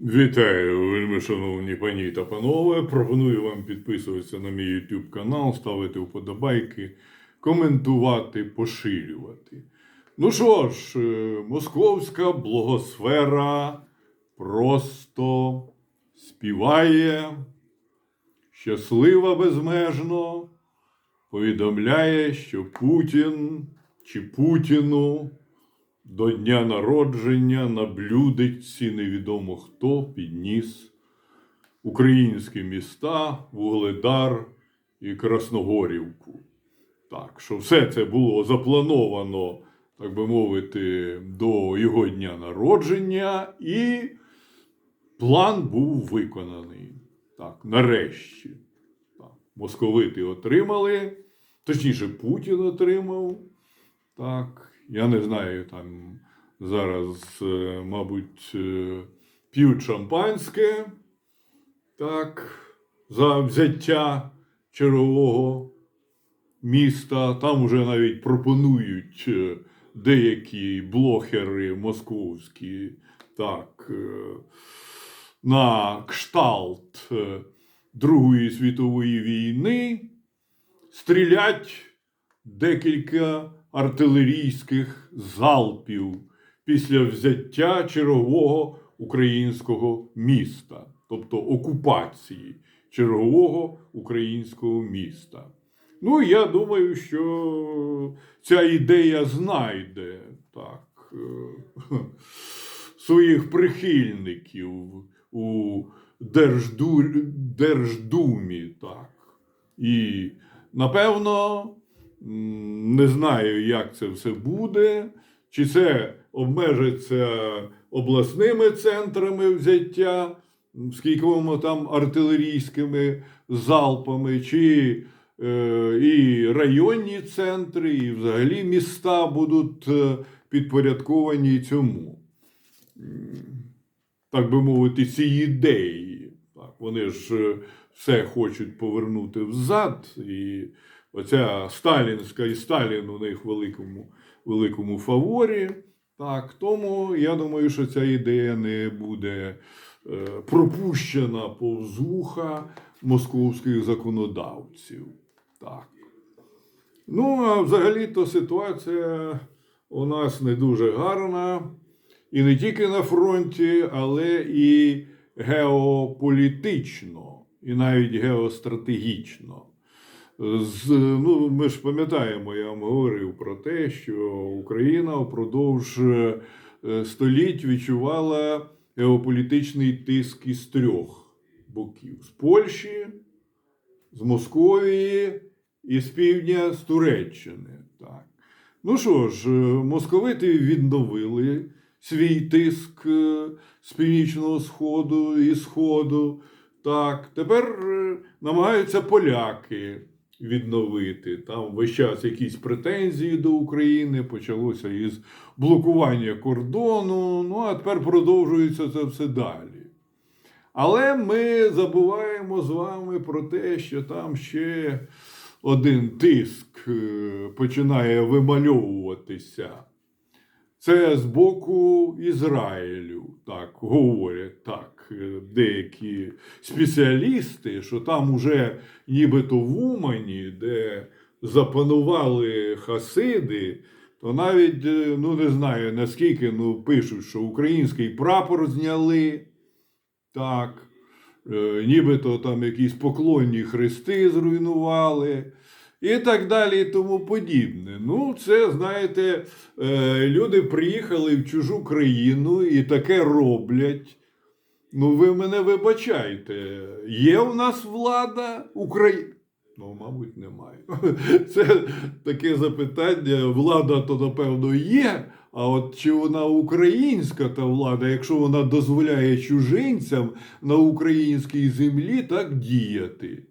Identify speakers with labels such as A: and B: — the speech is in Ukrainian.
A: Вітаю, вельми шановні пані та панове. Пропоную вам підписуватися на мій YouTube канал, ставити вподобайки, коментувати, поширювати. Ну що ж, е, московська благосфера просто співає, щаслива безмежно, повідомляє, що Путін чи Путіну до дня народження на блюдечці невідомо хто підніс українські міста, Вугледар і Красногорівку. Так, що все це було заплановано, так би мовити, до його дня народження, і план був виконаний. Так, нарешті. Так, московити отримали, точніше, Путін отримав. Так, я не знаю, там зараз, е, мабуть, е, п'ють шампанське, так, за взяття чергового міста. Там вже навіть пропонують е, деякі блогери московські, так, на кшталт Другої світової війни стрілять декілька артилерійських залпів після взяття чергового українського міста, тобто окупації чергового українського міста. Ну, я думаю, що ця ідея знайде так, е, своїх прихильників у Держду... Держдумі. Так. І напевно, не знаю, як це все буде, чи це обмежиться обласними центрами взяття, м, скількома там артилерійськими залпами, чи е, і районні центри, і взагалі міста будуть е, підпорядковані цьому. Так би мовити, ці ідеї. Так, вони ж е, все хочуть повернути взад. І оця сталінська і Сталін у них великому, великому фаворі. Так, тому я думаю, що ця ідея не буде е, пропущена повз вуха московських законодавців. Так. Ну, а взагалі-то ситуація у нас не дуже гарна. І не тільки на фронті, але і геополітично, і навіть геостратегічно. З, ну, ми ж пам'ятаємо, я вам говорив про те, що Україна впродовж е, століть відчувала геополітичний тиск із трьох боків: з Польщі, з Московії і з півдня з Туреччини. Так. Ну що ж, е, московити відновили свій тиск е, з північного сходу і сходу. Так, тепер намагаються поляки відновити. Там весь час якісь претензії до України, почалося із блокування кордону. Ну а тепер продовжується це все далі. Але ми забуваємо з вами про те, що там ще один тиск е, починає вимальовуватися. Це з боку Ізраїлю, так говорять так, деякі спеціалісти, що там уже нібито в Умані, де запанували хасиди, то навіть е, ну не знаю наскільки ну, пишуть, що український прапор зняли. Так, е, нібито там якісь поклонні хрести зруйнували. І так далі, і тому подібне. Ну, це, знаєте, е, люди приїхали в чужу країну і таке роблять. Ну, ви мене вибачайте, є у нас влада України? Ну, мабуть, немає. Це таке запитання. Влада то, напевно, є. А от чи вона українська та влада, якщо вона дозволяє чужинцям на українській землі так діяти?